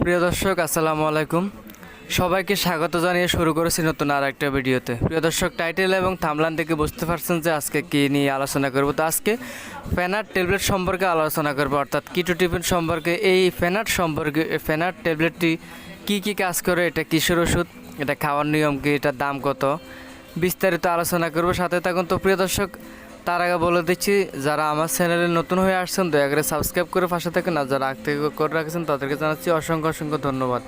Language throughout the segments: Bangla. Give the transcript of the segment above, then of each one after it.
প্রিয় দর্শক, আসসালামু আলাইকুম। সবাইকে স্বাগত জানিয়ে শুরু করেছি নতুন আর একটা ভিডিওতে। প্রিয় দর্শক, টাইটেল এবং থামলান থেকে বুঝতে পারছেন যে আজকে কী নিয়ে আলোচনা করব। তো আজকে ফ্যানার ট্যাবলেট সম্পর্কে আলোচনা করব। অর্থাৎ কিটো টিফিন সম্পর্কে। এই ফ্যানার সম্পর্কে ফ্যানার ট্যাবলেটটি কী কী কাজ করে, এটা কিশোর ওষুধ, এটা খাওয়ার নিয়ম কি, এটার দাম কত, বিস্তারিত আলোচনা করব। সাথে থাকুন তো প্রিয় দর্শক তার আগে বলে দিচ্ছি, যারা আমার চ্যানেলে নতুন হয়ে আসছেন, দয়া করে সাবস্ক্রাইব করে পাশে থাকেন আর যারা আগ থেকে করে রাখছেন, তাদেরকে জানাচ্ছি অসংখ্য অসংখ্য ধন্যবাদ।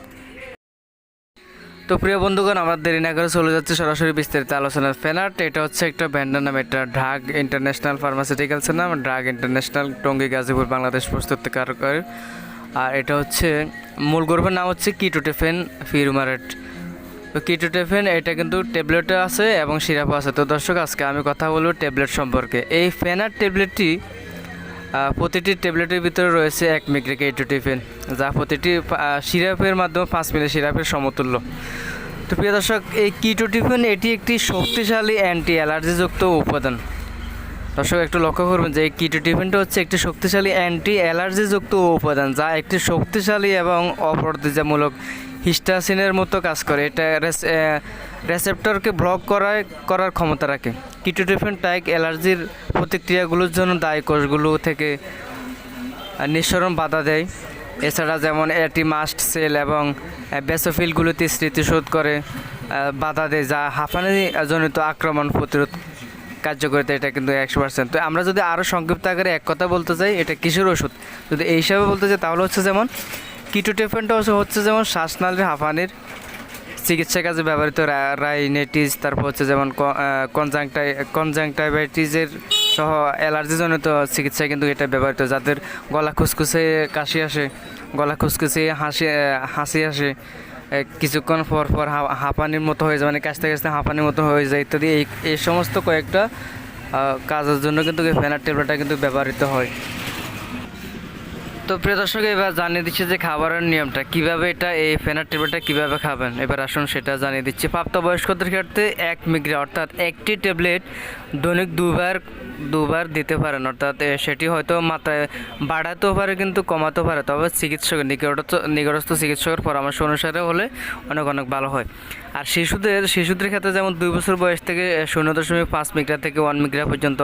তো প্রিয় বন্ধুগণ, আমরা দেরি না করে চলে যাচ্ছে সরাসরি বিস্তারিত আলোচনার ফেনার্ট। এটা হচ্ছে একটা ব্যান্ডের নাম, এটা ড্রাগ ইন্টারন্যাশনাল ফার্মাসিউটিক্যালসের নাম ড্রাগ ইন্টারন্যাশনাল টঙ্গী গাজীপুর বাংলাদেশ প্রস্তুতকারক আর এটা হচ্ছে, মূল গ্রুপের নাম হচ্ছে কিটোটেফেন ফিরমারেট। তো কিটোটেফেন এটা কিন্তু ট্যাবলেটও আছে এবং সিরাপও আছে। তো দর্শক, আজকে আমি কথা বলব ট্যাবলেট সম্পর্কে। এই ফেনার ট্যাবলেটটি প্রতিটি ট্যাবলেটের ভিতরে রয়েছে এক মিগ্রে কেটোটিফেন যা প্রতিটি সিরাপের মাধ্যমে পাঁচ মিলি সিরাপের সমতুল্য। তো প্রিয় দর্শক, এই কিটোটিফেন এটি একটি শক্তিশালী অ্যান্টি অ্যালার্জিযুক্ত উপাদান। দর্শক, একটু লক্ষ্য করবেন যে এই কিটোটিফেনটা হচ্ছে একটি শক্তিশালী অ্যান্টি অ্যালার্জিযুক্ত উপাদান, যা একটি শক্তিশালী এবং অপ্রতিজামূলক হিস্টাসিনের মতো কাজ করে। এটা রেসেপ্টরকে ব্লক করায়, করার ক্ষমতা রাখে। কিটোটিফেন টাইক অ্যালার্জির প্রতিক্রিয়াগুলোর জন্য দায়ী কোষগুলো থেকে নিঃসরণ বাধা দেয়। এছাড়া যেমন এটি মাস্ট সেল এবং বেসোফিলগুলোতে স্মৃতিশোধ করে বাধা দেয়, যা হাঁপানি জনিত আক্রমণ প্রতিরোধ কার্যকরিতা, এটা কিন্তু একশো পার্সেন্ট তো আমরা যদি আরও সংক্ষিপ্ত আকারে এক কথা বলতে চাই, এটা কিশোর ওষুধ? যদি এই হিসাবে বলতে চাই, তাহলে হচ্ছে যেমন কিটোটেফেনটা হচ্ছে যেমন শ্বাসনালীর হাঁপানির চিকিৎসা কাজে ব্যবহৃত রাইনেটিস তারপর হচ্ছে যেমন কনজাংটাই কনজাংটাইভাইটিসের সহ অ্যালার্জিজনিত চিকিৎসায় কিন্তু এটা ব্যবহৃত, যাদের গলা খুসখুসে কাশি আসে, গলা খুসখুসে হাসি হাসি আসে কিছুক্ষণ পর পর হাঁপানির মতো হয়ে যায় মানে কাছতে কাছতে হাঁপানির মতো হয়ে যায়, ইত্যাদি, এই এই সমস্ত কয়েকটা কাজের জন্য কিন্তু ফেনার ট্যাবলেটটা কিন্তু ব্যবহৃত হয়। তো প্রিয় দর্শক, এবার জানিয়ে দিচ্ছে যে খাবারের নিয়মটা। কীভাবে এটা, এই ফেনার ট্যাবলেটটা কীভাবে খাবেন? এবার আসুন সেটা জানিয়ে দিচ্ছে। প্রাপ্তবয়স্কদের ক্ষেত্রে এক মিগ্রি, অর্থাৎ একটি ট্যাবলেট দৈনিক দুবার দুবার দিতে পারেন, অর্থাৎ সেটি হয়তো মাত্রায় বাড়াতেও পারে কিন্তু কমাতেও পারে। তবে চিকিৎসকের নিকটস্থ নিকটস্থ চিকিৎসকের পরামর্শ অনুসারে হলে অনেক অনেক ভালো হয়। আর শিশুদের শিশুদের ক্ষেত্রে যেমন দুই বছর বয়স থেকে শূন্য দশমিক পাঁচ মিগ্রা থেকে ওয়ান মিগ্রা পর্যন্ত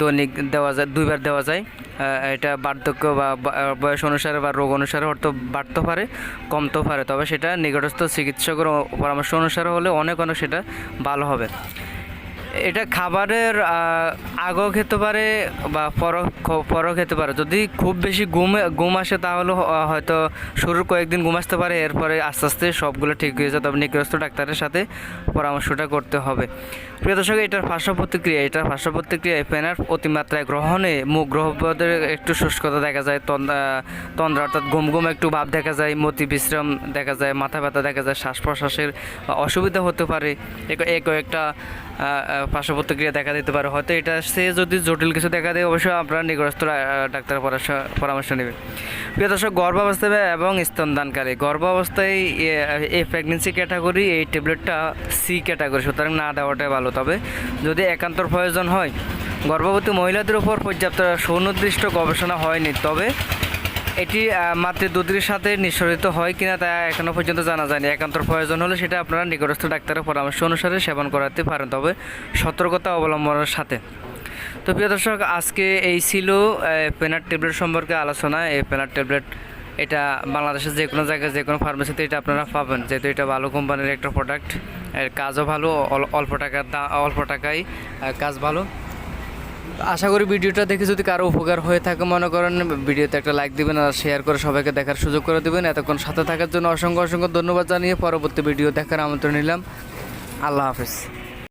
দৈনিক দেওয়া যায়, দুইবার দেওয়া যায়। এটা বার্ধক্য বা বয়স অনুসারে বা রোগ অনুসারে হয়তো বাড়তে পারে, কমতেও পারে। তবে সেটা নিকটস্থ চিকিৎসকের পরামর্শ অনুসারে হলে অনেক অনেক সেটা ভালো হবে। এটা খাবারের আগও খেতে পারে বা পর পরও খেতে পারে। যদি খুব বেশি ঘুম ঘুম আসে তাহলে হয়তো শুরুর কয়েকদিন ঘুম আসতে পারে, এরপরে আস্তে আস্তে সবগুলো ঠিক হয়ে যায়। তবে নিকটস্থ ডাক্তারের সাথে পরামর্শটা করতে হবে। প্রিয় দর্শক এটার পার্শ্ব প্রতিক্রিয়া এটার পার্শ্ব প্রতিক্রিয়া পেনার অতিমাত্রায় গ্রহণে মুখ গ্রহপদের একটু শুষ্কতা দেখা যায় তন্দ্রা অর্থাৎ ঘুম ঘুম একটু ভাব দেখা যায় মতি বিশ্রাম দেখা যায় মাথা ব্যথা দেখা যায় শ্বাস প্রশ্বাসের অসুবিধা হতে পারে। এই কয়েকটা পার্শ্ব প্রতিক্রিয়া দেখা দিতে পারে। হয়তো এটা সে যদি জটিল কিছু দেখা দেয় অবশ্যই আপনারা নিকটস্থ আহ, ডাক্তারের পরামর্শ নেবেন। প্রিয় দর্শক গর্ভাবস্থায় এবং স্তনদানকারী গর্ভাবস্থায় এ- এই প্রেগনেন্সি ক্যাটাগরি এই ট্যাবলেটটা সি ক্যাটাগরি সুতরাং না দেওয়াটাই ভালো। তবে যদি একান্তর প্রয়োজন হয়, গর্ভবতী মহিলাদের উপর পর্যাপ্ত সুনির্দিষ্ট গবেষণা হয়নি, তবে এটি মাতৃ দুধের সাথে নিঃসরিত হয় কিনা তা এখনও পর্যন্ত জানা যায়নি। একান্তর প্রয়োজন হলে সেটা আপনারা নিকটস্থ ডাক্তারের পরামর্শ অনুসারে সেবন করাতে পারেন, তবে সতর্কতা অবলম্বনের সাথে। তো প্রিয় দর্শক, আজকে এই ছিল পেনার ট্যাবলেট সম্পর্কে আলোচনা। এই পেনার ট্যাবলেট, এটা বাংলাদেশের যে কোনো জায়গায় যে কোনো ফার্মেসিতে এটা আপনারা পাবেন। যেহেতু এটা ভালো কোম্পানির একটা প্রোডাক্ট এর কাজও ভালো, অল- অল্প টাকার দা অল্প টাকায় কাজ ভালো। আশা করি ভিডিওটা দেখে যদি কারও উপকার হয়ে থাকে, মনে করেন, ভিডিওতে একটা লাইক দিবেন আর শেয়ার করে সবাইকে দেখার সুযোগ করে দেবেন। এতক্ষণ সাথে থাকার জন্য অসংখ্য অসংখ্য ধন্যবাদ জানিয়ে পরবর্তী ভিডিও দেখার আমন্ত্রণ নিলাম। আল্লাহ হাফেজ।